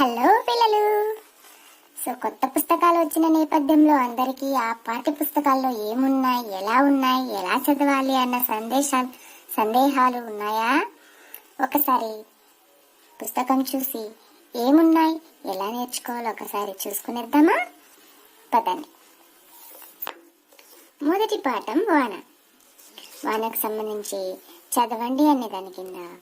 Hello పిల్లలు. So కొత్త పుస్తకాలు వచ్చిన నేపథ్యంలో అందరికీ ఆ పాఠ్య పుస్తకాల్లో ఏమున్నాయి ఎలా ఉన్నాయి ఎలా చదవాలి అన్న సందేశం సందేహాలు ఉన్నాయా? ఒకసారి పుస్తకం చూసి ఏమున్నాయి ఎలా నేర్చుకోవాలో ఒకసారి చూసుకునేద్దామా? పదండి. మొదటి పాఠం వాన. వానకు సంబంధించి చదవండి అనే దాని కింద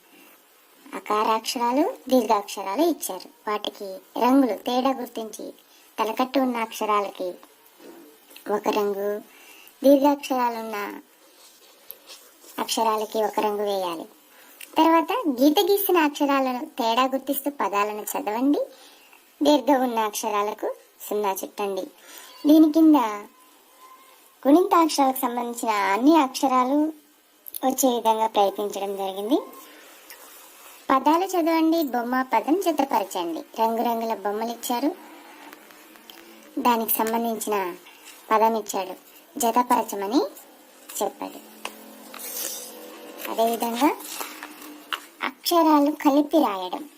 అకారాక్షరాలు దీర్ఘాక్షరాలు ఇచ్చారు. వాటికి రంగులు తేడా గుర్తించి తలకట్టు ఉన్న అక్షరాలకి ఒక రంగు దీర్ఘాక్షరాలున్న అక్షరాలకి ఒక రంగు వేయాలి. తర్వాత గీత గీసిన అక్షరాలను తేడా గుర్తిస్తూ పదాలను చదవండి. దీర్ఘ ఉన్న అక్షరాలకు సున్నా చుట్టండి. దీని కింద గుణింతాక్షరాలకు సంబంధించిన అన్ని అక్షరాలు వచ్చే విధంగా ప్రయత్నించడం జరిగింది. పదాలు చదవండి బొమ్మ పదం జతపరచండి రంగురంగుల బొమ్మలు ఇచ్చారు. దానికి సంబంధించిన పదం ఇచ్చాడు. జతపరచమని చెప్పాడు. అదేవిధంగా అక్షరాలు కలిపి రాయడం.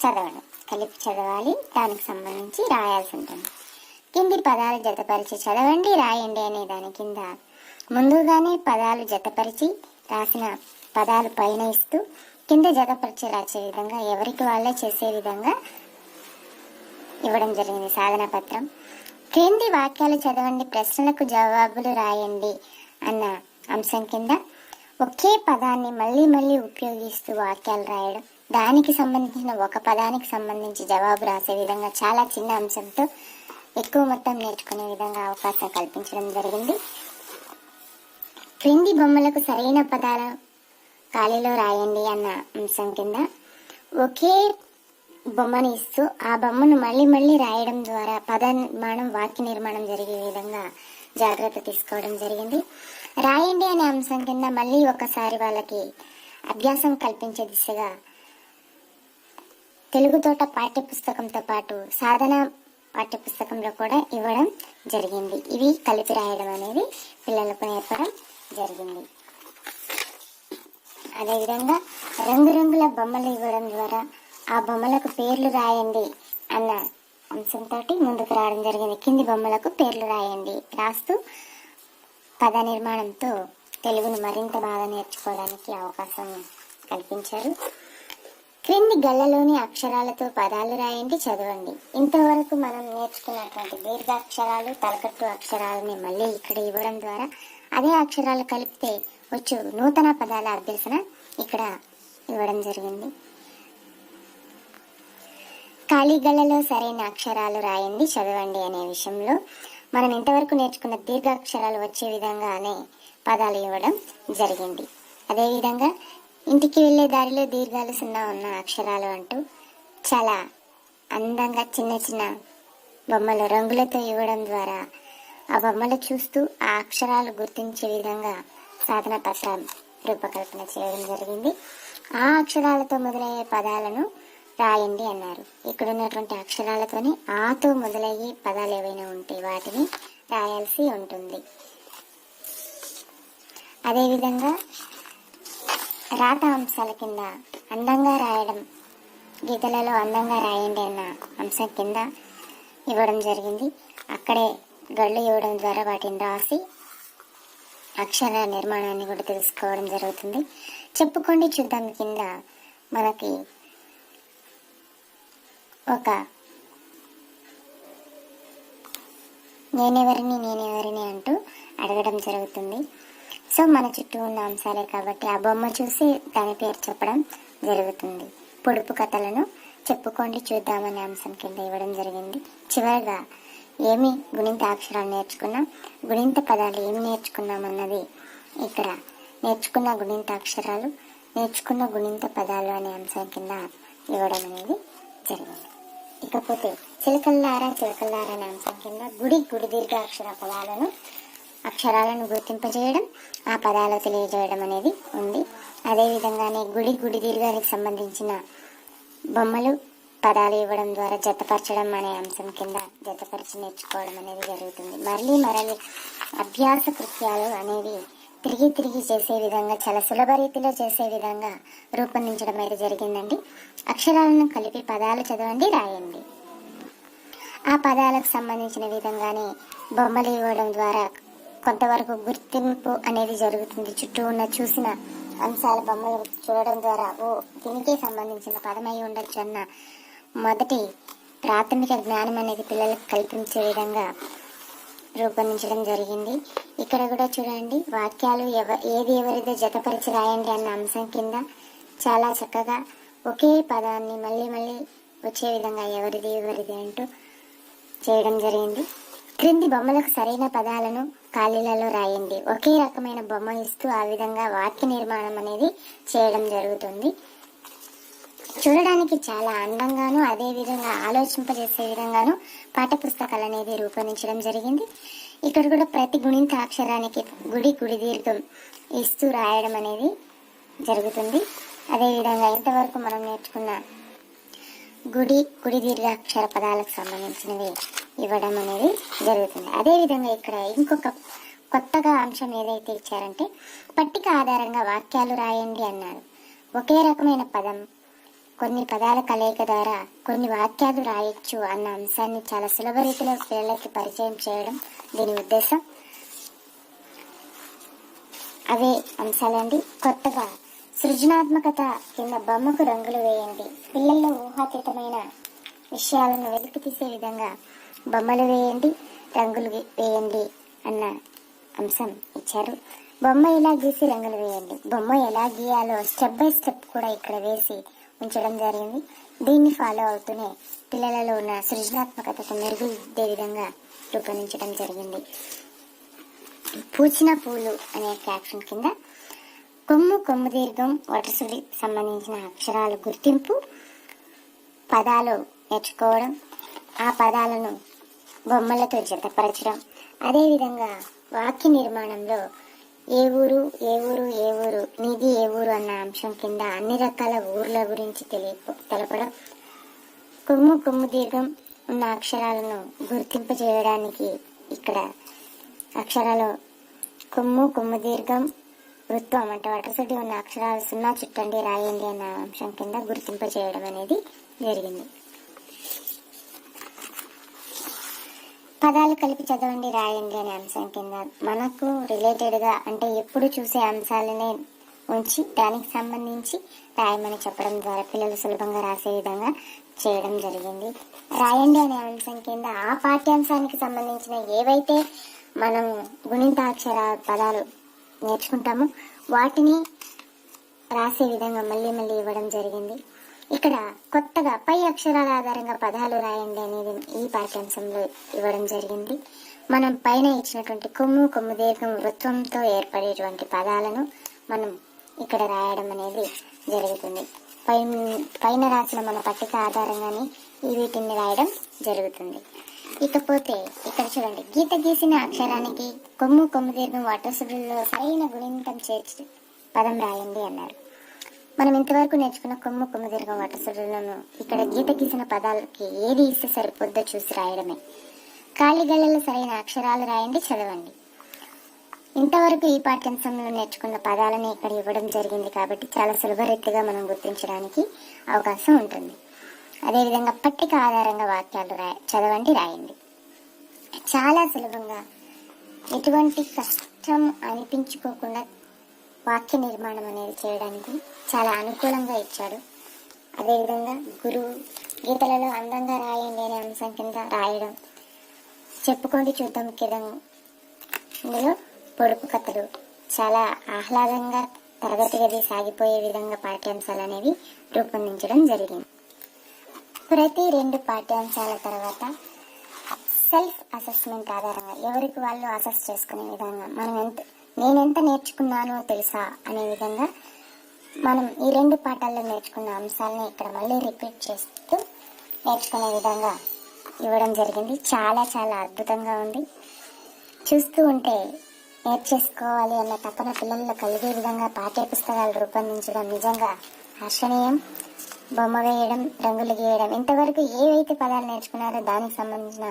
చదవడం. కలిపి చదవాలి. దానికి సంబంధించి రాయాల్సి ఉంటుంది. కింది పదాలు జతపరిచి చదవండి రాయండి అనే దాని కింద ముందుగానే పదాలు జతపరిచి రాసిన పదాలు పైన ఇస్తూ కింద జతపరిచి రాసే విధంగా ఎవరికి వాళ్ళే చేసే విధంగా ఇవ్వడం జరిగింది సాధన పత్రం. క్రింది వాక్యాలు చదవండి ప్రశ్నలకు జవాబులు రాయండి అన్న అంశం కింద ఒకే పదాన్ని మళ్ళీ మళ్ళీ ఉపయోగిస్తూ వాక్యాలు రాయడం దానికి సంబంధించిన ఒక పదానికి సంబంధించి జవాబు రాసే విధంగా చాలా చిన్న అంశంతో ఎక్కువ మొత్తం నేర్చుకునే విధంగా అవకాశం కల్పించడం జరిగింది. క్రింది బొమ్మలకు సరైన పదాల ఖాళీలో రాయండి అన్న అంశం కింద. ఒకే బొమ్మని ఇస్తూ ఆ బొమ్మను మళ్ళీ మళ్ళీ రాయడం ద్వారా పద నిర్మాణం వాక్య నిర్మాణం జరిగే విధంగా జాగ్రత్త తీసుకోవడం జరిగింది. రాయండి అనే అంశం కింద మళ్ళీ ఒకసారి వాళ్ళకి అభ్యాసం కల్పించే దిశగా తెలుగు తోట పాఠ్య పుస్తకంతో పాటు సాధన పాఠ్య పుస్తకంలో కూడా ఇవ్వడం జరిగింది. ఇవి కలిపి రాయడం అనేది పిల్లలకు నేర్పడం జరిగింది. అదేవిధంగా రంగురంగుల బొమ్మలు ఇవ్వడం ద్వారా ఆ బొమ్మలకు పేర్లు రాయండి అన్న అంశంతో ముందుకు రావడం జరిగింది. కింది బొమ్మలకు పేర్లు రాయండి. రాస్తూ పద నిర్మాణంతో తెలుగును మరింత బాగా నేర్చుకోవడానికి అవకాశం కల్పించారు. క్రింది గళ్ళలోని అక్షరాలతో పదాలు రాయండి చదవండి. ఇంతవరకు మనం నేర్చుకున్నటువంటి దీర్ఘాక్షరాలు తలకట్టు అక్షరాలని మళ్ళీ ఇక్కడ ఇవ్వడం ద్వారా అదే అక్షరాలు కలిపితే వచ్చు నూతన పదాల అభ్యసన ఇక్కడ ఇవ్వడం జరిగింది. ఖాళీ సరైన అక్షరాలు రాయండి చదవండి అనే విషయంలో మనం ఇంతవరకు నేర్చుకున్న దీర్ఘాక్షరాలు వచ్చే విధంగానే పదాలు ఇవ్వడం జరిగింది. అదేవిధంగా ఇంటికి వెళ్ళే దారిలో దీర్ఘాలు సున్నా ఉన్న అక్షరాలు అంటూ చాలా అందంగా చిన్న చిన్న బొమ్మలు రంగులతో ఇవ్వడం ద్వారా ఆ బొమ్మలు చూస్తూ ఆ అక్షరాలు గుర్తించే విధంగా సాధన పత్రం రూపకల్పన చేయడం జరిగింది. ఆ అక్షరాలతో మొదలయ్యే పదాలను రాయండి అన్నారు. ఇక్కడ ఉన్నటువంటి అక్షరాలతోనే ఆతో మొదలయ్యే పదాలు ఏవైనా ఉంటే వాటిని రాయాల్సి ఉంటుంది. అదేవిధంగా రాత అంశాల కింద అందంగా రాయడం గీతలలో అందంగా రాయండి అన్న అంశం కింద ఇవ్వడం జరిగింది. అక్కడే గళ్ళు ఇవ్వడం ద్వారా వాటిని రాసి అక్షర నిర్మాణాన్ని కూడా తెలుసుకోవడం జరుగుతుంది. చెప్పుకోండి చూద్దాం కింద మనకి ఒక నేనెవరిని నేనెవరిని అంటూ అడగడం జరుగుతుంది. సో మన చుట్టూ ఉన్న అంశాలే కాబట్టి ఆ బొమ్మ చూసి దాని పేరు చెప్పడం జరుగుతుంది. పొడుపు కథలను చెప్పుకోండి చూద్దామనే అంశం కింద ఇవ్వడం జరిగింది. చివరిగా ఏమి గుణింత అక్షరాలు నేర్చుకున్నాం గుణింత పదాలు ఏమి నేర్చుకున్నాం అన్నది ఇక్కడ. నేర్చుకున్న గుణింత అక్షరాలు నేర్చుకున్న గుణింత పదాలు అనే అంశం కింద ఇవ్వడం అనేది జరిగింది. ఇకపోతే చిలకల్లారా చిలకల్లారా అనే అంశం కింద గుడి గుడి దీర్ఘ అక్షర పదాలను అక్షరాలను గుర్తింపజేయడం ఆ పదాలు తెలియజేయడం అనేది ఉంది. అదేవిధంగానే గుడి గుడి దీర్ఘానికి సంబంధించిన బొమ్మలు పదాలు ఇవ్వడం ద్వారా జతపరచడం అనే అంశం కింద జతపరిచి నేర్చుకోవడం అనేది జరుగుతుంది. మళ్ళీ మరలి అభ్యాస కృత్యాలు అనేవి తిరిగి తిరిగి చేసే విధంగా చాలా సులభ రీతిలో చేసే విధంగా రూపొందించడం అయితే జరిగిందండి. అక్షరాలను కలిపి పదాలు చదవండి రాయండి. ఆ పదాలకు సంబంధించిన విధంగానే బొమ్మలు ఇవ్వడం ద్వారా కొంతవరకు గుర్తింపు అనేది జరుగుతుంది. చుట్టూ ఉన్న చూసిన అంశాల బొమ్మలు చూడడం ద్వారా ఓ దీనికే సంబంధించిన పదమై ఉండొచ్చు అన్న మొదటి ప్రాథమిక జ్ఞానం అనేది పిల్లలకు కల్పించే విధంగా రూపొందించడం జరిగింది. ఇక్కడ కూడా చూడండి వాక్యాలు ఎవ ఏది ఎవరిదో జతపరిచి రాయండి అన్న అంశం కింద చాలా చక్కగా ఒకే పదాన్ని మళ్ళీ మళ్ళీ వచ్చే విధంగా ఎవరిది ఎవరిది అంటూ చేయడం జరిగింది. క్రింది బొమ్మలకు సరైన పదాలను ఖాళీలలో రాయండి. ఒకే రకమైన బొమ్మ ఇస్తూ ఆ విధంగా వాక్య నిర్మాణం అనేది చేయడం జరుగుతుంది. చూడడానికి చాలా అందంగాను అదేవిధంగా ఆలోచింపజేసే విధంగాను పాఠ్యపుస్తకాలు అనేది రూపొందించడం జరిగింది. ఇక్కడ కూడా ప్రతి గుణింత అక్షరానికి గుడి గుడి దీర్ఘం ఇస్తూ రాయడం అనేది జరుగుతుంది. అదే విధంగా ఇంతవరకు మనం నేర్చుకున్న గుడి గుడి దీర్ఘాక్షర పదాలకు సంబంధించినవి ఇవ్వడం అనేది జరుగుతుంది. అదేవిధంగా ఇక్కడ ఇంకొక కొత్తగా అంశం ఏదైతే ఇచ్చారంటే పట్టిక ఆధారంగా వాక్యాలు రాయండి అన్నారు. ఒకే రకమైన పదం కొన్ని పదాల కలయిక ద్వారా కొన్ని వాక్యాలు రాయొచ్చు అన్న అంశాన్ని చాలా సులభ రీతిలో పిల్లలకి పరిచయం చేయడం దీని ఉద్దేశం. అవే అంశాలండి. కొత్తగా సృజనాత్మకత కింద బొమ్మకు రంగులు వేయండి. పిల్లల్లో ఊహాతీతమైన విషయాలను వెలికి తీసే విధంగా బొమ్మలు వేయండి రంగులు వేయండి అన్న అంశం ఇచ్చారు. బొమ్మ ఎలా గీసి రంగులు వేయండి? బొమ్మ ఎలా గీయాలో స్టెప్ బై స్టెప్ కూడా ఇక్కడ వేసి ఉంచడం జరిగింది. దీన్ని ఫాలో అవుతూనే పిల్లలలో ఉన్న సృజనాత్మకతకు మెరుగుదిద్దే విధంగా రూపొందించడం జరిగింది. పూచిన పూలు అనే క్యాప్షన్ కింద కొమ్ము కొమ్ము దీర్ఘం వటసుడి సంబంధించిన అక్షరాలు గుర్తింపు పదాలు నేర్చుకోవడం ఆ పదాలను బొమ్మలతో జతపరచడం అదేవిధంగా వాక్య నిర్మాణంలో ఏ ఊరు ఏ ఊరు ఏ ఊరు నీది ఏ ఊరు అన్న అంశం కింద అన్ని రకాల ఊర్ల గురించి తెలియ తెలపడం. కొమ్ము కొమ్ము దీర్ఘం ఉన్న అక్షరాలను గుర్తింపజేయడానికి ఇక్కడ అక్షరాలు కొమ్ము కొమ్ము దీర్ఘం వృత్వం అంటే వటసటి ఉన్న అక్షరాలు సున్నా చుట్టండి రాయండి అన్న అంశం కింద గుర్తింపజేయడం అనేది జరిగింది. పదాలు కలిపి చదవండి రాయండి అనే అంశం కింద. మనకు రిలేటెడ్గా అంటే ఎప్పుడు చూసే అంశాలనే ఉంచి దానికి సంబంధించి రాయమని చెప్పడం ద్వారా పిల్లలు సులభంగా రాసే విధంగా చేయడం జరిగింది. రాయండి అనే అంశం కింద ఆ పాఠ్యాంశానికి సంబంధించిన ఏవైతే మనం గుణితాక్షర పదాలు నేర్చుకుంటామో వాటిని రాసే విధంగా మళ్ళీ మళ్ళీ ఇవ్వడం జరిగింది. ఇక్కడ కొత్తగా పై అక్షరాల ఆధారంగా పదాలు రాయండి అనేది ఈ పాఠ్యాంశంలో ఇవ్వడం జరిగింది. మనం పైన ఇచ్చినటువంటి కొమ్ము కొమ్ము దీర్ఘం వృత్వంతో ఏర్పడేటువంటి పదాలను మనం ఇక్కడ రాయడం అనేది జరుగుతుంది. పైన పైన రాసిన మన పట్టిక ఆధారంగానే ఈ వీటిని రాయడం జరుగుతుంది. ఇకపోతే ఇక్కడ చూడండి గీత గీసిన అక్షరానికి కొమ్ము కొమ్ము దీర్ఘం వటసుడుల్లో సరైన గుణింతం చేర్చి పదం రాయండి అన్నారు. మనం ఇంతవరకు నేర్చుకున్న కొమ్ము కొమ్ము దీర్ఘం వటసుడులను ఇక్కడ గీత గీసిన పదాలకి ఏది ఇస్తే సరిపోద్దో చూసి రాయడమే. ఖాళీ గళ్ళలో సరైన అక్షరాలు రాయండి చదవండి. ఇంతవరకు ఈ పాఠ్యాంశంలో నేర్చుకున్న పదాలని ఇక్కడ ఇవ్వడం జరిగింది కాబట్టి చాలా సులభరీతిగా మనం గుర్తించడానికి అవకాశం ఉంటుంది. అదేవిధంగా పట్టిక ఆధారంగా వాక్యాలు రాయ చదవండి రాయండి. చాలా సులభంగా ఎటువంటి కష్టం అనిపించుకోకుండా వాక్య నిర్మాణం అనేది చేయడానికి చాలా అనుకూలంగా ఇచ్చాడు. అదేవిధంగా గురువు గీతలలో అందంగా రాయండి అనే అంశం కింద రాయడం. చెప్పుకోండి చూద్దాం కిదం ఇందులో పొడుపు కథలు. చాలా ఆహ్లాదంగా తరగతి గది సాగిపోయే విధంగా పాఠ్యాంశాలు అనేవి రూపొందించడం జరిగింది. ప్రతి రెండు పాఠ్యాంశాల తర్వాత సెల్ఫ్ అసెస్మెంట్ ఆధారంగా ఎవరికి వాళ్ళు అసెస్ చేసుకునే విధంగా మనం ఎంత నేను ఎంత నేర్చుకున్నానో తెలుసా అనే విధంగా మనం ఈ రెండు పాఠాల్లో నేర్చుకున్న అంశాలని ఇక్కడ మళ్ళీ రిపీట్ చేస్తూ నేర్చుకునే విధంగా ఇవ్వడం జరిగింది. చాలా చాలా అద్భుతంగా ఉంది. చూస్తూ ఉంటే నేర్చేసుకోవాలి అన్న తపన పిల్లల్లో కలిగే విధంగా పాఠ్య పుస్తకాలు రూపొందించడం నిజంగా హర్షణీయం బొమ్మ వేయడం రంగులు గీయడం ఇంతవరకు ఏవైతే పదాలు నేర్చుకున్నారో దానికి సంబంధించిన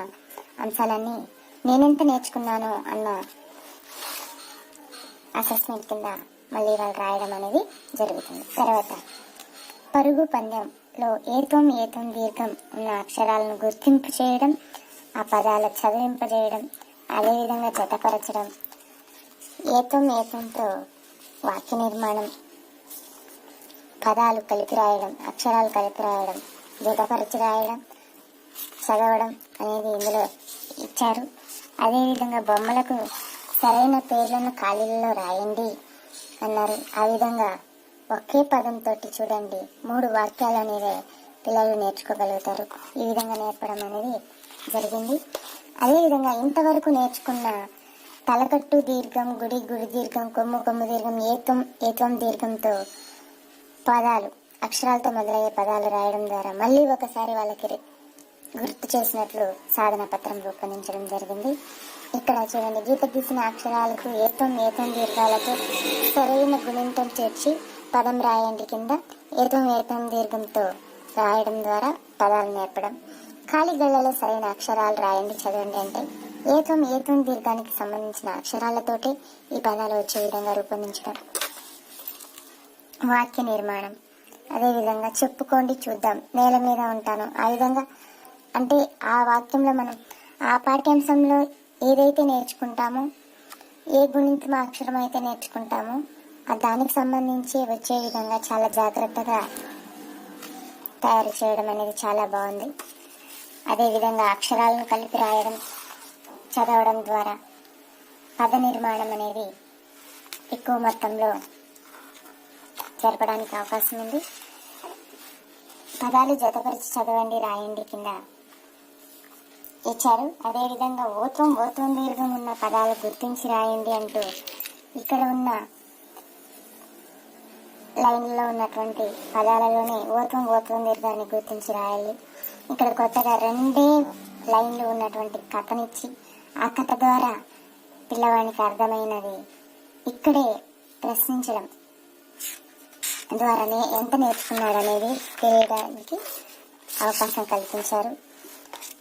అంశాలన్నీ నేనెంత నేర్చుకున్నానో అన్న అసెస్మెంట్ కింద మళ్ళీ వాళ్ళు రాయడం అనేది జరుగుతుంది. తర్వాత పరుగు పందెంలో ఏతం ఏతం దీర్ఘం ఉన్న అక్షరాలను గుర్తింపు చేయడం ఆ పదాల చదివింపజేయడం అదేవిధంగా జతపరచడం ఏతం ఏతంతో వాక్య నిర్మాణం పదాలు కలిపి రాయడం అక్షరాలు కలిపి రాయడం జతపరచి రాయడం చదవడం అనేది ఇందులో ఇచ్చారు. అదేవిధంగా బొమ్మలకు సరైన పేర్లను ఖాళీలలో రాయండి అన్నారు. ఆ విధంగా ఒకే పదంతో చూడండి. మూడు వాక్యాలు అనేవి పిల్లలు నేర్చుకోగలుగుతారు. ఈ విధంగా నేర్పడం అనేది జరిగింది. అదేవిధంగా ఇంతవరకు నేర్చుకున్న తలకట్టు దీర్ఘం గుడి గుడి దీర్ఘం కొమ్ము కొమ్ము దీర్ఘం ఏత్వం ఏతం దీర్ఘంతో పదాలు అక్షరాలతో మొదలయ్యే పదాలు రాయడం ద్వారా మళ్ళీ ఒకసారి వాళ్ళకి గుర్తు చేసినట్లు సాధన పత్రం రూపొందించడం జరిగింది. ఇక్కడ చూడండి. గీత గీసిన అక్షరాలకు ఏతం ఏతం దీర్ఘాలతో సరైన గుణింతం చేర్చి పదం రాయండి కింద. ఏతం ఏతం దీర్ఘంతో రాయడం ద్వారా పదాలు నేర్పడం. ఖాళీ గళ్ళలో సరైన అక్షరాలు రాయండి చదవండి అంటే ఏతం ఏతం దీర్ఘానికి సంబంధించిన అక్షరాలతోటి ఈ పదాలు వచ్చే విధంగా రూపొందించడం. వాక్య నిర్మాణం. అదేవిధంగా చెప్పుకోండి చూద్దాం. నేల మీద ఉంటాను. ఆ విధంగా అంటే ఆ వాక్యంలో మనం ఆ పాఠ్యాంశంలో ఏదైతే నేర్చుకుంటామో ఏ గుణింతమ అక్షరం అయితే నేర్చుకుంటామో ఆ దానికి సంబంధించి వచ్చే విధంగా చాలా జాగ్రత్తగా తయారు చేయడం అనేది చాలా బాగుంది. అదేవిధంగా అక్షరాలను కలిపి రాయడం చదవడం ద్వారా పద నిర్మాణం అనేది ఎక్కువ మొత్తంలో జరపడానికి అవకాశం ఉంది. పదాలు జతపరిచి చదవండి రాయండి కింద ఇచ్చారు అదేవిధంగా ఓతం ఓతం దీర్ఘం ఉన్న పదాలు గుర్తించి రాయండి అంటూ ఇక్కడ ఉన్న లైన్లో ఉన్నటువంటి పదాలలోనే ఓతం ఓతం దీర్ఘాన్ని గుర్తించి రాయాలి. ఇక్కడ కొత్తగా రెండే లైన్లు ఉన్నటువంటి కథనిచ్చి ఆ కథ ద్వారా పిల్లవానికి అర్థమైనది. ఇక్కడే ప్రశ్నించడం ద్వారానే ఎంత నేర్చుకున్నాడు అనేది తెలియడానికి అవకాశం కల్పించారు.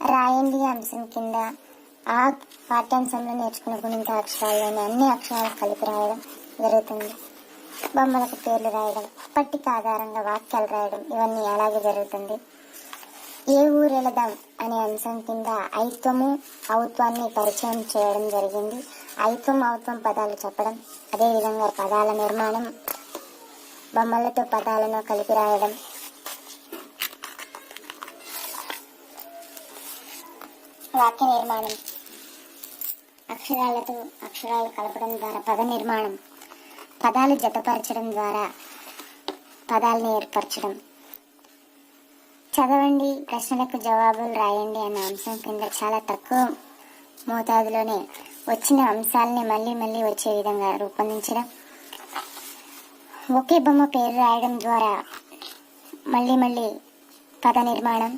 రాయండి అంశం కింద. ఆ పాఠ్యాంశంలో నేర్చుకున్న గుణింత అక్షరాల్లోని అన్ని అక్షరాలు కలిపి రాయడం జరుగుతుంది. బొమ్మలకు పేర్లు రాయడం పట్టిక ఆధారంగా వాక్యాలు రాయడం ఇవన్నీ అలాగే జరుగుతుంది? ఏ ఊరు అనే అంశం కింద ఐత్వము ఔత్వాన్ని పరిచయం చేయడం జరిగింది. ఐత్వం ఔత్వం పదాలు చెప్పడం అదేవిధంగా పదాల నిర్మాణం బొమ్మలతో పదాలను కలిపి రాయడం వాక్య నిర్మాణం అక్షరాలతో అక్షరాలు కలపడం ద్వారా పద నిర్మాణం పదాలు జతపరచడం ద్వారా పదాలను ఏర్పరచడం. చదవండి ప్రశ్నలకు జవాబులు రాయండి అన్న అంశం కింద చాలా తక్కువ మోతాదులోనే వచ్చిన అంశాలని మళ్ళీ మళ్ళీ వచ్చే విధంగా రూపొందించడం. ఒకే బొమ్మ పేరు రాయడం ద్వారా మళ్ళీ మళ్ళీ పద నిర్మాణం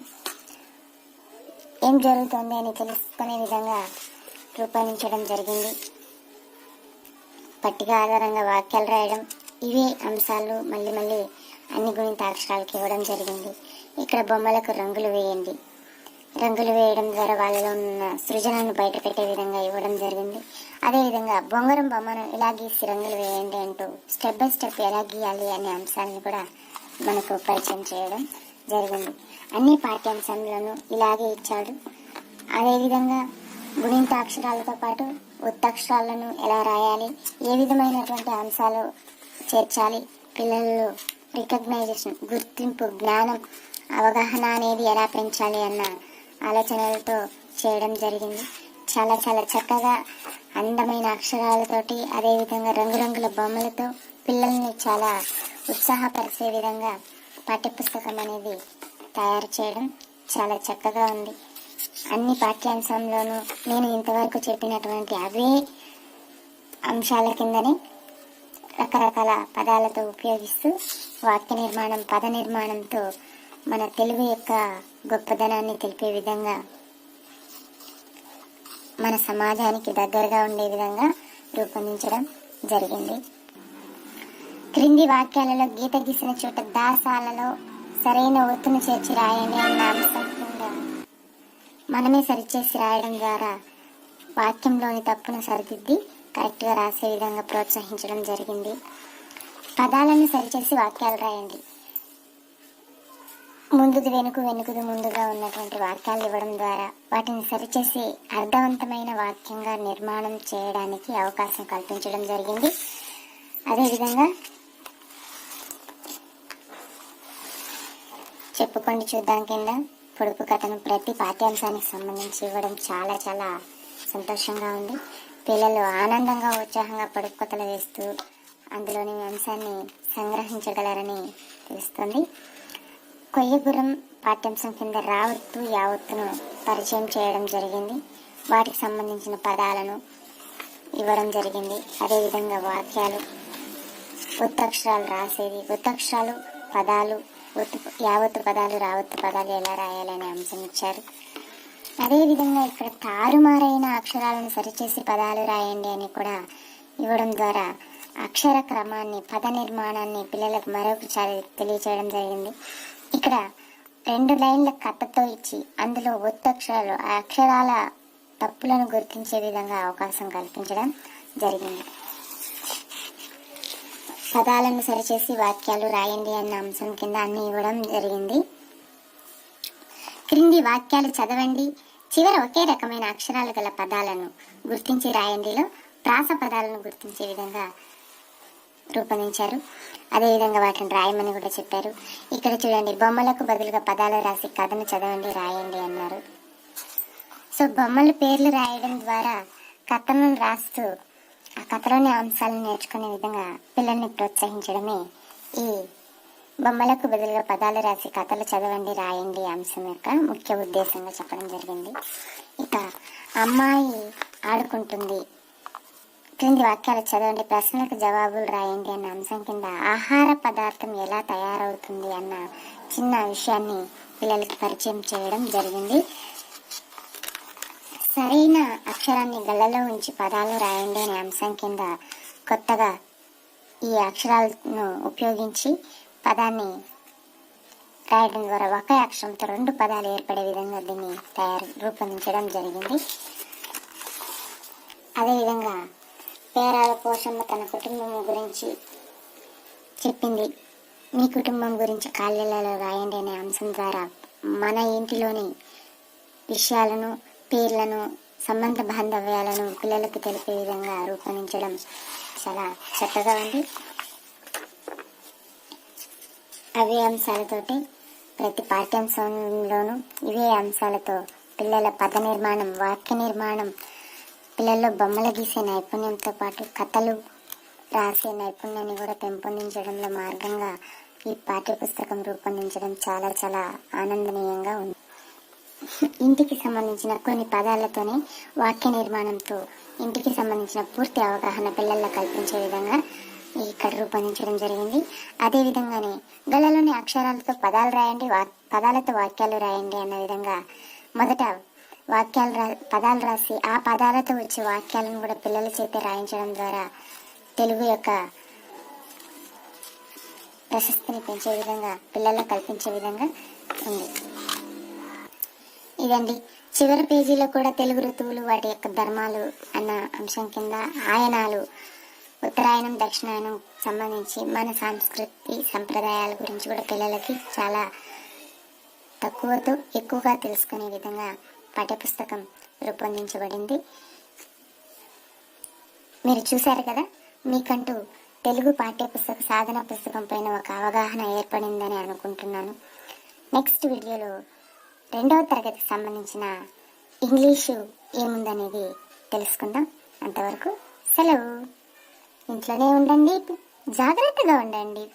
ఏం జరుగుతోంది అని తెలుసుకునే విధంగా రూపొందించడం జరిగింది. పట్టిక ఆధారంగా వాక్యాలు రాయడం ఇవే అంశాలు మళ్ళీ మళ్ళీ అన్ని గుణిత అక్షరాలకు ఇవ్వడం జరిగింది. ఇక్కడ బొమ్మలకు రంగులు వేయండి. రంగులు వేయడం ద్వారా వాళ్ళలో ఉన్న సృజనాన్ని బయట పెట్టే విధంగా ఇవ్వడం జరిగింది. అదేవిధంగా బొంగరం బొమ్మను ఇలా గీసి రంగులు వేయండి అంటూ స్టెప్ బై స్టెప్ ఎలా గీయాలి అనే అంశాలను కూడా మనకు పరిచయం చేయడం జరిగింది. అన్ని పాఠ్యాంశంలోనూ ఇలాగే ఇచ్చాడు. అదేవిధంగా గుణింత అక్షరాలతో పాటు ఉత్తక్షరాలను ఎలా రాయాలి ఏ విధమైనటువంటి అంశాలు చేర్చాలి పిల్లల్లో రికగ్నైజేషన్ గుర్తింపు జ్ఞానం అవగాహన అనేది ఎలా పెంచాలి అన్న ఆలోచనలతో చేయడం జరిగింది. చాలా చాలా చక్కగా అందమైన అక్షరాలతోటి అదేవిధంగా రంగురంగుల బొమ్మలతో పిల్లల్ని చాలా ఉత్సాహపరిచే విధంగా పాఠ్యపుస్తకం అనేది తయారు చేయడం చాలా చక్కగా ఉంది. అన్ని పాఠ్యాంశంలోనూ నేను ఇంతవరకు చెప్పినటువంటి అవే అంశాల కిందనే రకరకాల పదాలతో ఉపయోగిస్తూ వాక్య నిర్మాణం పద నిర్మాణంతో మన తెలుగు యొక్క గొప్పదనాన్ని తెలిపే విధంగా మన సమాజానికి దగ్గరగా ఉండే విధంగా రూపొందించడం జరిగింది. క్రింది వాక్యాలలో గీత గీసిన చోట దాసాలలో సరైన ఒత్తును చేర్చి రాయండి అన్న అంశం మనమే సరిచేసి రాయడం ద్వారా వాక్యంలోని తప్పును సరిదిద్ది కరెక్ట్గా రాసే విధంగా ప్రోత్సహించడం జరిగింది. పదాలను సరిచేసి వాక్యాలు రాయండి. ముందుది వెనుక వెనుకది ముందుగా ఉన్నటువంటి వాక్యాలు ఇవ్వడం ద్వారా వాటిని సరిచేసి అర్థవంతమైన వాక్యంగా నిర్మాణం చేయడానికి అవకాశం కల్పించడం జరిగింది. అదేవిధంగా చెప్పుకోండి చూద్దాం కింద పొడుపు కథను ప్రతి పాఠ్యాంశానికి సంబంధించి ఇవ్వడం చాలా చాలా సంతోషంగా ఉంది. పిల్లలు ఆనందంగా ఉత్సాహంగా పొడుపు కథలు వేస్తూ అందులోని అంశాన్ని సంగ్రహించగలరని తెలుస్తుంది. కొయ్యగురం పాఠ్యాంశం కింద రావత్తు యావత్తును పరిచయం చేయడం జరిగింది. వాటికి సంబంధించిన పదాలను ఇవ్వడం జరిగింది. అదేవిధంగా వాక్యాలు ఉత్తక్షరాలు రాసేది ఉత్తక్షరాలు పదాలు ఒత్తు యావత్తు పదాలు రావత్తు పదాలు ఎలా రాయాలనే అంశం ఇచ్చారు. అదేవిధంగా ఇక్కడ తారుమారైన అక్షరాలను సరిచేసి పదాలు రాయండి అని కూడా ఇవ్వడం ద్వారా అక్షర క్రమాన్ని పద నిర్మాణాన్ని పిల్లలకు మరొకసారి తెలియచేయడం జరిగింది. ఇక్కడ రెండు లైన్ల కథతో ఇచ్చి అందులో ఒత్తక్షరాలు ఆ అక్షరాల తప్పులను గుర్తించే విధంగా అవకాశం కల్పించడం జరిగింది. పదాలను సరిచేసి వాక్యాలు రాయండి అన్న అంశం కింద అన్ని ఇవ్వడం జరిగింది. క్రింది వాక్యాలు చదవండి. చివర ఒకే రకమైన అక్షరాలు గల పదాలను గుర్తించి రాయండిలో ప్రాస పదాలను గుర్తించే విధంగా రూపొందించారు. అదేవిధంగా వాటిని రాయమని కూడా చెప్పారు. ఇక్కడ చూడండి బొమ్మలకు బదులుగా పదాలు రాసి కథను చదవండి రాయండి అన్నారు. సో బొమ్మల పేర్లు రాయడం ద్వారా కథను రాస్తూ ఆ కథలోని అంశాలను నేర్చుకునే విధంగా పిల్లల్ని ప్రోత్సహించడమే ఈ బొమ్మలకు బదులుగా పదాలు రాసి కథలు చదవండి రాయండి అంశం యొక్క ముఖ్య ఉద్దేశంగా చెప్పడం జరిగింది. ఇక అమ్మాయి ఆడుకుంటుంది. క్రింది వాక్యాలు చదవండి ప్రశ్నలకు జవాబులు రాయండి అన్న అంశం కింద ఆహార పదార్థం ఎలా తయారవుతుంది అన్న చిన్న విషయాన్ని పిల్లలకి పరిచయం చేయడం జరిగింది. సరైన అక్షరాన్ని గళ్ళలో ఉంచి పదాలు రాయండి అనే అంశం కింద కొత్తగా ఈ అక్షరాలను ఉపయోగించి పదాన్ని రాయడం ద్వారా ఒకే అక్షరంతో రెండు పదాలు ఏర్పడే విధంగా దీన్ని తయారు రూపొందించడం జరిగింది. అదేవిధంగా పేరాల పోషమ్మ తన కుటుంబం గురించి చెప్పింది. మీ కుటుంబం గురించి కాళ్ళలో రాయండి అనే అంశం ద్వారా మన ఇంటిలోని విషయాలను పేర్లను సంబంధ బాంధవ్యాలను పిల్లలకు తెలిపే విధంగా రూపొందించడం చాలా చక్కగా ఉంది. అవే అంశాలతోటి ప్రతి పాఠ్యాంశంలోనూ ఇవే అంశాలతో పిల్లల పద నిర్మాణం వాక్య నిర్మాణం పిల్లల్లో బొమ్మలు గీసే నైపుణ్యంతో పాటు కథలు రాసే నైపుణ్యాన్ని కూడా పెంపొందించడంలో మార్గంగా ఈ పాఠ్యపుస్తకం రూపొందించడం చాలా చాలా ఆనందనీయంగా ఉంది. ఇంటికి సంబంధించిన కొన్ని పదాలతోనే వాక్య నిర్మాణంతో ఇంటికి సంబంధించిన పూర్తి అవగాహన పిల్లల్లో కల్పించే విధంగా ఇక్కడ రూపొందించడం జరిగింది. అదేవిధంగానే గళ్ళలోని అక్షరాలతో పదాలు రాయండి వా- పదాలతో వాక్యాలు రాయండి అన్న విధంగా మొదట వాక్యాలు రా పదాలు రాసి ఆ పదాలతో వచ్చే వాక్యాలను కూడా పిల్లల చేత రాయించడం ద్వారా తెలుగు యొక్క ప్రశస్తిని పెంచే విధంగా పిల్లల్లో కల్పించే విధంగా ఉంది. ఇదండి. చివరి పేజీలో కూడా తెలుగు ఋతువులు వాటి యొక్క ధర్మాలు అన్న అంశం కింద ఆయనాలు ఉత్తరాయణం దక్షిణాయనం సంబంధించి మన సాంస్కృతి సంప్రదాయాల గురించి కూడా పిల్లలకి చాలా తక్కువతో ఎక్కువగా తెలుసుకునే విధంగా పాఠ్యపుస్తకం రూపొందించబడింది. మీరు చూశారు కదా మీకంటూ తెలుగు పాఠ్యపుస్తక సాధన పుస్తకం పైన ఒక అవగాహన ఏర్పడిందని అనుకుంటున్నాను. నెక్స్ట్ వీడియోలో రెండవ తరగతికి సంబంధించిన ఇంగ్లీషు ఏముందనేది తెలుసుకుందాం. అంతవరకు సెలవు. ఇంట్లోనే ఉండండి. జాగ్రత్తగా ఉండండి.